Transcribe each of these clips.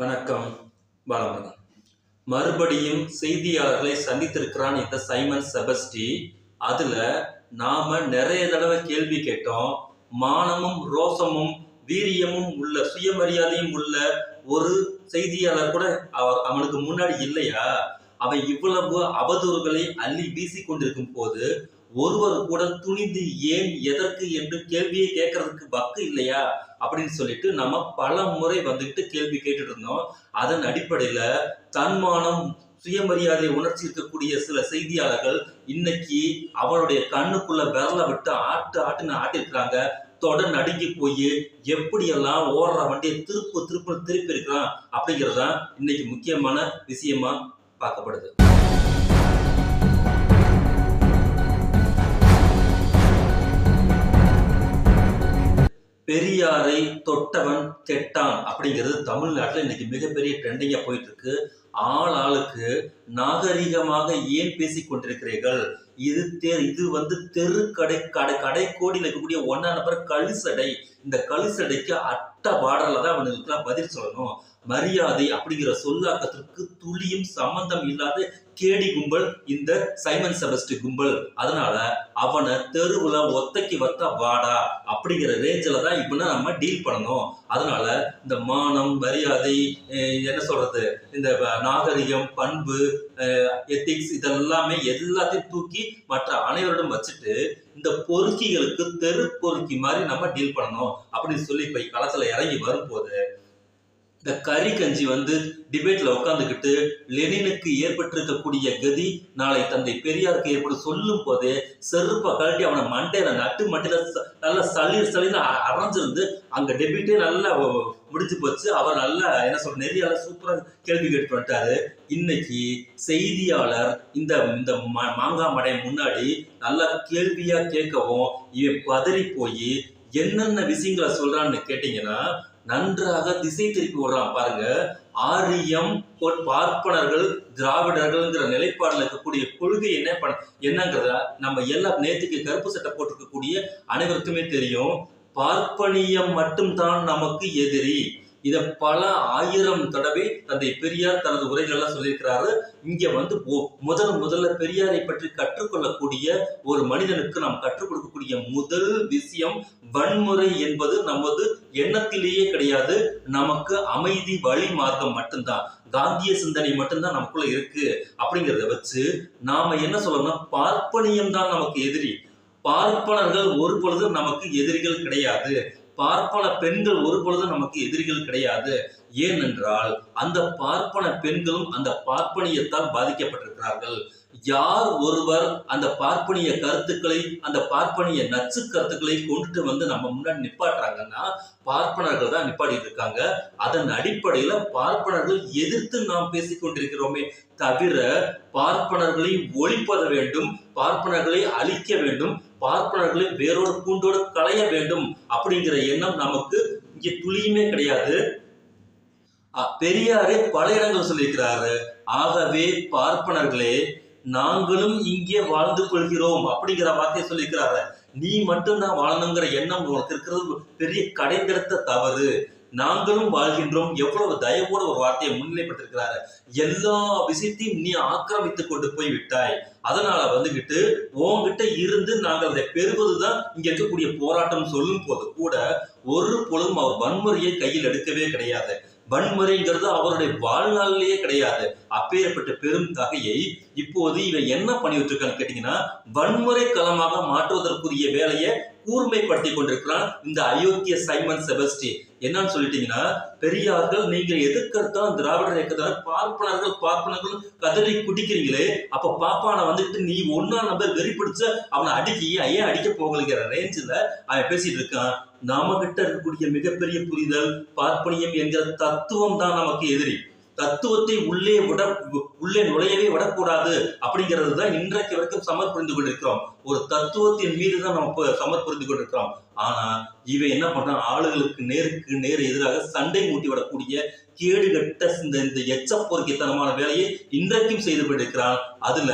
வணக்கம் பாலமுருகன் மறுபடியும் செய்தியாளர்களை சந்தித்திருக்கிறான் இந்த சைமன் செபஸ்டி. அதுல நாம நிறைய தடவை கேள்வி கேட்டோம். மானமும் ரோசமும் வீரியமும் உள்ள சுயமரியாதையும் உள்ள ஒரு செய்தியாளர் கூட அவர் அவனுக்கு முன்னாடி இல்லையா? அவன் இவ்வளவு அவதூறுகளை அள்ளி வீசி கொண்டிருக்கும் போது ஒருவர் கூட துணிந்து ஏன் எதற்கு என்று கேள்வியை கேட்கறதுக்கு வக்கு இல்லையா அப்படின்னு சொல்லிட்டு நம்ம பல முறை வந்துட்டு கேள்வி கேட்டுட்டு இருந்தோம். அதன் அடிப்படையில தன்மானம் சுயமரியாதை உணர்ச்சி இருக்கக்கூடிய சில செய்தியாளர்கள் இன்னைக்கு அவனுடைய கண்ணுக்குள்ள விரல விட்டு ஆட்டு ஆட்டுன்னு ஆட்டிருக்கிறாங்க. தொடர் நடுங்கி போய் எப்படியெல்லாம் ஓடுற வண்டியை திருப்பு திருப்பு திருப்பி இருக்கிறான் அப்படிங்கறதுதான் இன்னைக்கு முக்கியமான விஷயமா பார்க்கப்படுது. பெரியாரை தொட்டவன் கெட்டான் அப்படிங்கிறது தமிழ்நாட்டில் இன்னைக்கு மிகப்பெரிய ட்ரெண்டிங்காக போயிட்டு இருக்கு ஆள் ஆளுக்கு நாகரிகமாக ஏன் பேசிக் கொண்டிருக்கிறீர்கள்? இது தெ இது வந்து தெரு கடை கடை கடை கோடியில் இருக்கக்கூடிய ஒன்னா நபர் கழுசடை. இந்த கழுசடைக்கு அட்ட பாடலில் தான் அவனுக்கு பதில் சொல்லணும். மரியாதை அப்படிங்கிற சொல்லாக்கத்திற்கு துளியும் சம்பந்தம் இல்லாத கேடி கும்பல் இந்த சைமன் செபஸ்டி கும்பல். அதனால அவனை தெருவுல ஒத்தைக்கு வத்தா வாடா அப்படிங்கிற ரேஞ்சில தான் இப்பனா நம்ம டீல் பண்ணணும். அதனால இந்த மானம் மரியாதை என்ன சொல்றது இந்த நாகரிகம் பண்பு எத்திக்ஸ் இதெல்லாமே எல்லாத்தையும் தூக்கி மற்ற அனைவரிடம் வச்சுட்டு இந்த பொறுக்கிகளுக்கு தெரு பொறுக்கி மாதிரி நம்ம டீல் பண்ணணும் அப்படின்னு சொல்லி இப்ப களத்துல இறங்கி வரும்போது இந்த கறி கஞ்சி வந்து டிபேட்ல உட்காந்துக்கிட்டு லெனினுக்கு ஏற்பட்டிருக்கக்கூடிய கதி நாளை தந்தை பெரியாருக்கு ஏற்படும் சொல்லும் போதே செருப்பை கழட்டி அவனை மண்டையில நட்டு மண்டையில நல்லா சளிர் சளின்னு அரைஞ்சிருந்து அங்க டெபிட்டே நல்லா முடிஞ்சு போச்சு. அவர் நல்லா என்ன சொல்ற நெறியால சூப்பரா கேள்வி கேட்டு வந்துட்டாரு. இன்னைக்கு செய்தியாளர் இந்த இந்த ம- மாங்காய் மடை முன்னாடி நல்லா கேள்வியா கேட்கவும் இவன் பதறி போய் என்னென்ன விஷயங்களை சொல்றான்னு கேட்டீங்கன்னா நன்றாக திசை திருப்பி விடுறான் பாருங்க. ஆரியம் பார்ப்பனர்கள் திராவிடர்கள்ங்கிற நிலைப்பாடுல இருக்கக்கூடிய கொள்கை என்ன பண்ண என்னங்கிறத நம்ம எல்லா நேத்துக்கு கருப்பு சட்டை போட்டிருக்கக்கூடிய அனைவருக்குமே தெரியும். பார்ப்பனியம் மட்டும்தான் நமக்கு எதிரி. இத பல ஆயிரம் தடவை தந்தை பெரியார் தனது உரைகளெல்லாம் சொல்லியிருக்கிறாரு. இங்க வந்து முதல் முதல்ல பெரியாரை பற்றி கற்றுக்கொள்ளக்கூடிய ஒரு மனிதனுக்கு நாம் கற்றுக் கொடுக்கக்கூடிய முதல் விஷயம் வன்முறை என்பது நமது எண்ணத்திலேயே கிடையாது. நமக்கு அமைதி வழி மார்க்கம் மட்டும்தான். காந்திய சிந்தனை மட்டும்தான் நமக்குள்ள இருக்கு. அப்படிங்கிறத வச்சு நாம என்ன சொல்லணும்னா பார்ப்பனியம் தான் நமக்கு எதிரி. பார்ப்பனர்கள் ஒரு பொழுதும் நமக்கு எதிரிகள் கிடையாது. பார்ப்பன பெண்கள் ஒரு பொழுதும் நமக்கு எதிரிகள் கிடையாது. ஏனென்றால் அந்த பார்ப்பன பெண்களும் அந்த பார்ப்பனியத்தால் பாதிக்கப்பட்டிருக்கிறார்கள். யார் ஒருவர் அந்த பார்ப்பனிய கருத்துக்களை அந்த பார்ப்பனிய நச்சு கருத்துக்களை கொண்டுட்டு வந்து நம்ம முன்னாடி நிப்பாட்டுறாங்கன்னா பார்ப்பனர்கள் தான் நிப்பாட்டிட்டு இருக்காங்க. அதன் அடிப்படையில பார்ப்பனர்கள் எதிர்த்து நாம் பேசிக் கொண்டிருக்கிறோமே தவிர பார்ப்பனர்களை ஒழிப்பத வேண்டும் பார்ப்பனர்களை அழிக்க வேண்டும் பார்ப்பனர்களை வேறோடு கூண்டோடு களைய வேண்டும் அப்படிங்கிற எண்ணம் நமக்கு இங்கே துளியுமே கிடையாது. பெரியாரே பல இடங்கள் சொல்லியிருக்கிறாரு. ஆகவே பார்ப்பனர்களே நாங்களும் இங்கே வாழ்ந்து கொள்கிறோம் அப்படிங்கிற வார்த்தையை சொல்லியிருக்கிறாரு நீ மட்டும்தான் வாழணுங்கிற எண்ணம் உனக்கு இருக்கிறது பெரிய கடைந்திருத்த தவறு. நாங்களும் வாழ்கின்றோம். எவ்வளவு தயவோட ஒரு வார்த்தையை முன்னிலைப்பட்டிருக்கிறாரு எல்லா விஷயத்தையும் நீ ஆக்கிரமித்துக் கொண்டு போய் விட்டாய். அதனால வந்துகிட்டு உன்கிட்ட இருந்து நாங்கள் அதை பெறுவதுதான் இங்க இருக்கக்கூடிய போராட்டம் சொல்லும் போது கூட ஒரு பொழுதும் அவர் வன்முறையை கையில் எடுக்கவே கிடையாது. வன்முறைங்கிறது அவருடைய வாழ்நாளிலேயே கிடையாது. அப்பேற்பட்ட பெரும் தகையை இப்போது இவன் என்ன பண்ணிட்டு இருக்கான்னு கேட்டீங்கன்னா வன்முறை களமாக மாற்றுவதற்குரிய வேலையை கூர்மைப்படுத்தி கொண்டிருக்கிறான் இந்த அயோக்கிய சைமன் செபஸ்டி என்னன்னு சொல்லிட்டீங்கன்னா பெரியார்கள் நீங்க எதிர்க்கிறதான் திராவிடர் இயக்கத்தால பார்ப்பனர்கள் பார்ப்பனர்கள் கதறி குடிக்கிறீங்களே அப்ப பாப்பான வந்துட்டு நீ ஒன்னா நம்பர் வெறி பிடிச்ச அவனை அடிக்கி ஏன் அடிக்க போகலைங்கிற ரேஞ்சில் அவன் பேசிட்டு இருக்கான். நாம கிட்ட இருக்கக்கூடிய மிகப்பெரிய புரிதல் பார்ப்பனியம் என்கிற தத்துவம் தான் நமக்கு எதிரி. தத்துவத்தை உள்ளே விட உள்ளே நுழையவே விடக்கூடாது அப்படிங்கிறது தான் இன்றைக்கு வரைக்கும் சமர் புரிந்து கொண்டிருக்கிறோம். ஒரு தத்துவத்தின் மீது தான் நம்ம சமர் புரிந்து கொண்டிருக்கிறோம். ஆனா இவன் என்ன பண்றான்? ஆளுகளுக்கு நேருக்கு நேர் எதிராக சண்டை மூட்டி விடக்கூடிய கேடுகட்ட இந்த இந்த எச்சப்பொறுக்கித்தனமான வேலையை இன்றைக்கும் செய்து கொண்டிருக்கிறான். அதுல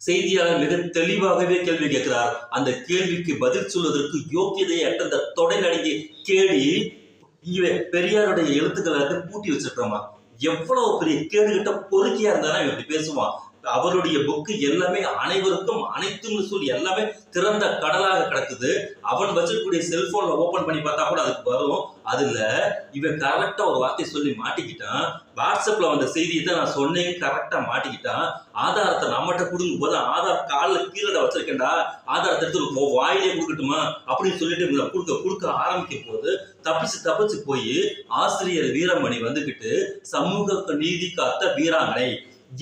செய்தியாளர் மிக தெளிவாகவே கேள்வி கேட்கிறார். அந்த கேள்விக்கு பதில் சொல்வதற்கு யோக்கியதை அற்ற இந்த தொடை நடிகை கேடி இவன் பெரியாருடைய எழுத்துக்களை வந்து பூட்டி வச்சிருக்கிறோமா எவ்வளவு பெரிய கேடுகிட்ட பொறுக்கியா இருந்தாலும் இப்படி பேசுவான். அவருடைய புக்கு எல்லாமே அனைவருக்கும் அனைத்தும் சொல்லி எல்லாமே திறந்த கடலாக கிடக்குது. அவன் வச்சிருக்கக்கூடிய செல்போன்ல ஓபன் பண்ணி பார்த்தா கூட அதுக்கு வரும். அதுல இவன் கரெக்டா ஒரு வார்த்தை சொல்லி மாட்டிக்கிட்டான். வாட்ஸ்அப்ல வந்த செய்தியை தான் நான் சொன்னேன் கரெக்டா மாட்டிக்கிட்டான். ஆதாரத்தை நம்மகிட்ட கொடுக்கும் போது ஆதார் காலில் கீழே வச்சிருக்கேன்டா. ஆதாரத்தை எடுத்து உன் வாயிலே கொடுக்கட்டுமா? அப்படின்னு சொல்லிட்டு இவங்களை கொடுக்க கொடுக்க ஆரம்பிக்கும் போது தப்பிச்சு தப்பிச்சு போய் ஆசிரியர் வீரமணி வந்துகிட்டு சமூக நீதி காத்த வீராங்கனை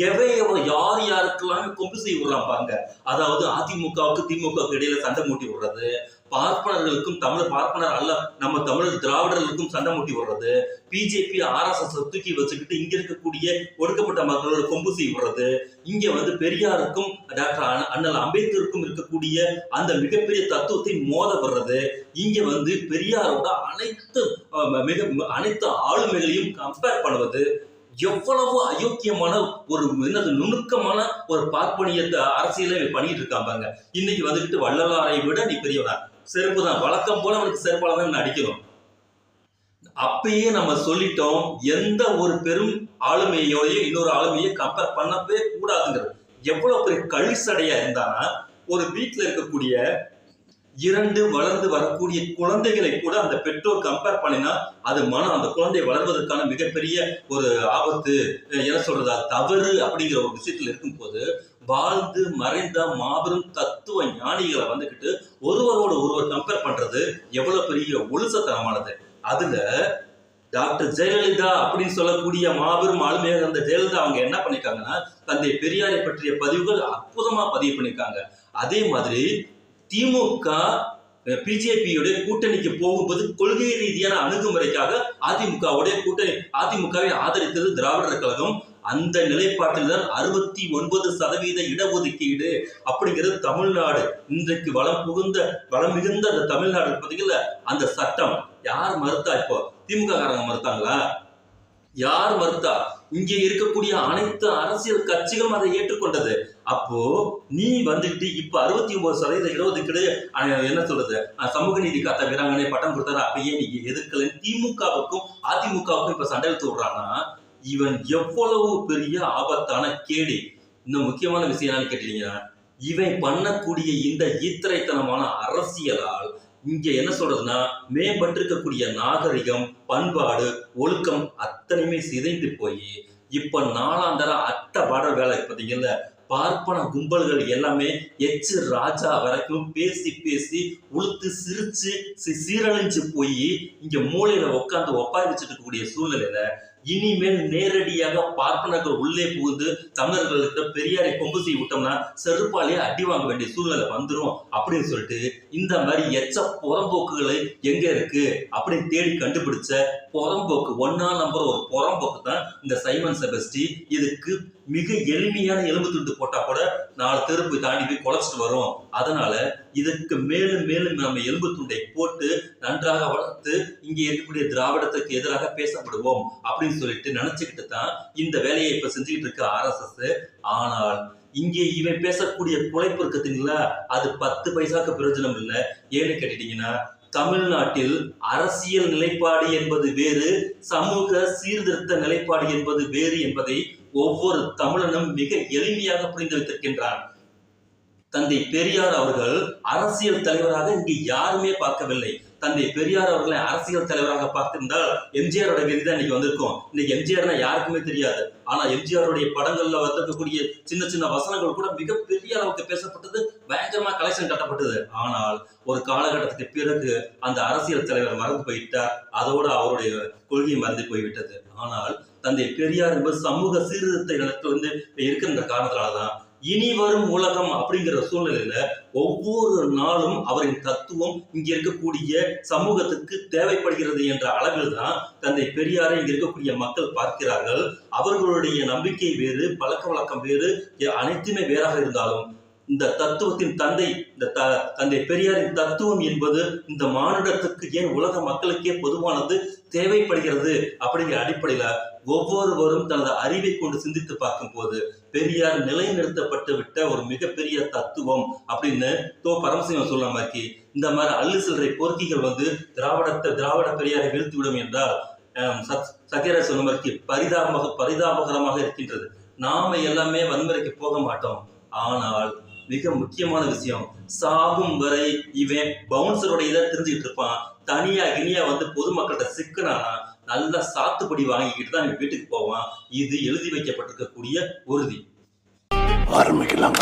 எவை எவ யார் யாருக்கெல்லாம் கொம்பு செய்ய விடுறான் பாருங்க. அதாவது அதிமுகவுக்கு திமுகவுக்கு இடையில சண்டை மூட்டி விடுறது. பார்ப்பனர்களுக்கும் தமிழ் பார்ப்பனர் அல்ல நம்ம தமிழர் திராவிடர்களுக்கும் சண்டை மூட்டி விடுறது. பிஜேபி ஆர்எஸ்எஸ் தூக்கி வச்சுக்கிட்டு இங்க இருக்கக்கூடிய ஒடுக்கப்பட்ட மக்களோட கொம்பு செய்ய விடுறது. இங்க வந்து பெரியாருக்கும் டாக்டர் அண்ணல் அம்பேத்கருக்கும் இருக்கக்கூடிய அந்த மிகப்பெரிய தத்துவத்தை மோத விடுறது. இங்க வந்து பெரியாரோட அனைத்து மிக அனைத்து ஆளுமைகளையும் கம்பேர் பண்ணுவது. எவ்வளவு அயோக்கியமான ஒரு என்னது நுணுக்கமான ஒரு பார்ப்பனியத்தை அரசியல பண்ணிட்டு இருக்கான் பாருங்க. இன்னைக்கு வந்துகிட்டு வள்ளலாரை விட நீ பெரியவனா. செருப்பு தான் வழக்கம் போல அவனுக்கு செருப்பால தான் அடிக்கணும். அப்பயே நம்ம சொல்லிட்டோம் எந்த ஒரு பெரும் ஆளுமையோடையும் இன்னொரு ஆளுமையை கம்பேர் பண்ணவே கூடாதுங்கிறது. எவ்வளவு பெரிய கழிசடையா இருந்தானா ஒரு வீட்டுல இருக்கக்கூடிய இரண்டு வளர்ந்து வரக்கூடிய குழந்தைகளை கூட அந்த பெற்றோர் கம்பேர் பண்ணினா அது மனம் அந்த குழந்தை வளர்வதற்கான மிகப்பெரிய ஒரு ஆபத்து என்ன சொல்றது தவறு அப்படிங்கிற ஒரு விஷயத்துல இருக்கும்போது வாழ்ந்து மறைந்த மாபெரும் தத்துவ ஞானிகளை வந்துகிட்டு ஒருவரோட ஒருவர் கம்பேர் பண்றது எவ்வளவு பெரிய ஒழுசத்தனமானது. அதுல டாக்டர் ஜெயலலிதா அப்படின்னு சொல்லக்கூடிய மாபெரும் ஆளுமையாக இருந்த ஜெயலலிதா அவங்க என்ன பண்ணிருக்காங்கன்னா தந்தை பெரியாரை பற்றிய பதிவுகள் அற்புதமா பதிவு பண்ணிருக்காங்க அதே மாதிரி திமுக பிஜேபியுடைய கூட்டணிக்கு போகும்போது கொள்கை ரீதியான அணுகுமுறைக்காக அதிமுகவுடைய கூட்டணி அதிமுகவை ஆதரித்தது திராவிடர் கழகம். அந்த நிலைப்பாட்டில் தான் அறுபத்தி ஒன்பது சதவீத இடஒதுக்கீடு அப்படிங்கிறது தமிழ்நாடு. இன்றைக்கு வளம் புகுந்த வளம் மிகுந்த அந்த தமிழ்நாடு இருக்கு அந்த சட்டம். யார் மறுத்தா இப்போ? திமுக காரங்க மறுத்தாங்களா? யார் மறுத்தா? இங்கே இருக்கக்கூடிய அனைத்து அரசியல் கட்சிகளும் அதை ஏற்றுக்கொண்டது. அப்போ நீ வந்துகிட்டு இப்ப அறுபத்தி ஒன்பது சதவீத இடஒதுக்கீடு அஹ், என்ன சொல்றது? சமூக நீதி காத்த வீராங்கனை பட்டம் கொடுத்தாரு. அப்பயே நீங்க எதிர்க்கல திமுகவுக்கும் அதிமுகவுக்கும் இப்ப சண்டை இழுத்து விடுறான்னா இவன் எவ்வளவு பெரிய ஆபத்தான கேடி? இன்னும் முக்கியமான விஷயம் என்னன்னு கேட்டீங்கன்னா இவன் பண்ணக்கூடிய இந்த ஈத்திரைத்தனமான அரசியலால் இங்க என்ன சொல்றதுன்னா மேம்பட்டிருக்கக்கூடிய நாகரிகம் பண்பாடு ஒழுக்கம் அத்தனையுமே சிதைந்து போய் இப்ப நாலாந்தர அட்ட பாட வேலை பார்த்தீங்கல்ல பார்ப்பன கும்பல்கள் எல்லாமே எச்சு ராஜா வரைக்கும் பேசி பேசி உளுத்து சிரிச்சு சீரழிஞ்சு போய் இங்க மூலையில உட்காந்து ஒப்பாய் வச்சுட்டு இருக்கக்கூடிய சூழ்நிலையில இனிமேல் நேரடியாக பார்ப்பனர்கள் உள்ளே புகுந்து தமிழர்களுக்கு பெரியாரை கொம்பு செய்ய விட்டோம்னா செருப்பாலே அடி வாங்க வேண்டிய சூழ்நிலை வந்துரும் அப்படின்னு சொல்லிட்டு இந்த மாதிரி எச்ச புறம்போக்குகளை எங்க இருக்கு அப்படின்னு தேடி கண்டுபிடிச்ச புறம்போக்கு ஒன்னா நம்பர் ஒரு புறம்போக்கு தான் இந்த சைமன் செபஸ்டி. இதுக்கு மிக எளிமையான எலும்பு துண்டு போட்டா கூட நாலு தெருப்பு தாண்டி போய் குலைச்சிட்டு வரும் அதனால இதுக்கு மேலும் மேலும் நம்ம எலும்பு துண்டை போட்டு நன்றாக வளர்த்து இங்கே இருக்கக்கூடிய திராவிடத்துக்கு எதிராக பேசப்படுவோம் அப்படின்னு சொல்லிட்டு நினைச்சுக்கிட்டு தான் இந்த வேலையை இப்ப செஞ்சுக்கிட்டு இருக்க ஆர்எஸ்எஸ் ஆனால் இங்கே இவன் பேசக்கூடிய குலைப்பு இருக்குதுங்களா அது பத்து பைசாக்கு பிரயோஜனம் இல்லை. ஏன்னு கேட்டுட்டீங்கன்னா தமிழ்நாட்டில் அரசியல் நிலைப்பாடு என்பது வேறு சமூக சீர்திருத்த நிலைப்பாடு என்பது வேறு என்பதை ஒவ்வொரு தமிழனும் மிக எளிமையாக புரிந்து வைத்திருக்கின்றான் தந்தை பெரியார் அவர்கள் அரசியல் தலைவராக இங்கு யாருமே பார்க்கவில்லை. தந்தை பெரியார் அவர்களை அரசியல் தலைவராக பார்த்திருந்தால் எம்ஜிஆரோட கதி தான் இன்னைக்கு வந்திருக்கும். இன்னைக்கு எம்ஜிஆர்னா யாருக்குமே தெரியாது. ஆனா எம்ஜிஆருடைய படங்கள்ல வந்திருக்கக்கூடிய சின்ன சின்ன வசனங்கள் கூட மிகப்பெரிய அளவுக்கு பேசப்பட்டது பயங்கரமா கலெக்ஷன் கட்டப்பட்டது. ஆனால் ஒரு காலகட்டத்துக்கு பிறகு அந்த அரசியல் தலைவர் மறந்து போயிட்டார். அதோட அவருடைய கொள்கை மறந்து போய்விட்டது. ஆனால் தந்தை பெரியார் என்பது சமூக சீர்திருத்த இடத்துல வந்து இருக்கின்ற காரணத்தினாலதான் இனி வரும் உலகம் அப்படிங்கிற சூழ்நிலையில ஒவ்வொரு நாளும் அவரின் தத்துவம் இங்க இருக்கக்கூடிய சமூகத்துக்கு தேவைப்படுகிறது என்ற அளவில் தான் தந்தை பெரியாரை இங்க இருக்கக்கூடிய மக்கள் பார்க்கிறார்கள். அவர்களுடைய நம்பிக்கை வேறு பழக்க வழக்கம் வேறு அனைத்துமே வேறாக இருந்தாலும் இந்த தத்துவத்தின் தந்தை இந்த த தந்தை பெரியாரின் தத்துவம் என்பது இந்த மானுடத்துக்கு ஏன் உலக மக்களுக்கே பொதுவானது தேவைப்படுகிறது அப்படிங்கிற அடிப்படையில ஒவ்வொருவரும் தனது அறிவை கொண்டு சிந்தித்து பார்க்கும் போது பெரியார் நிலைநிறுத்தப்பட்டு விட்ட ஒரு மிகப்பெரிய தத்துவம் அப்படின்னு தோ பரமசிவம் சொல்ல மாதிரி இந்த மாதிரி அள்ளு சில்லறை பொறுக்கிகள் வந்து திராவிடத்தை திராவிட பெரியாரை வீழ்த்தி விடும் என்றால் சத் சத்யராஜ் சொன்ன மாதிரி பரிதாபமாக பரிதாபகரமாக இருக்கின்றது. நாம எல்லாமே வன்முறைக்கு போக மாட்டோம். ஆனால் மிக முக்கியமான விஷயம் சாகும் வரை இவன் பவுன்சரோட இதை தெரிஞ்சுக்கிட்டு இருப்பான். தனியா கினியா வந்து பொதுமக்கள்கிட்ட சிக்கனானா நல்லா சாத்துப்படி வாங்கிக்கிட்டு தான் வீட்டுக்கு போவான். இது எழுதி வைக்கப்பட்டிருக்கக்கூடிய உறுதி. ஆரம்பிக்கலாம்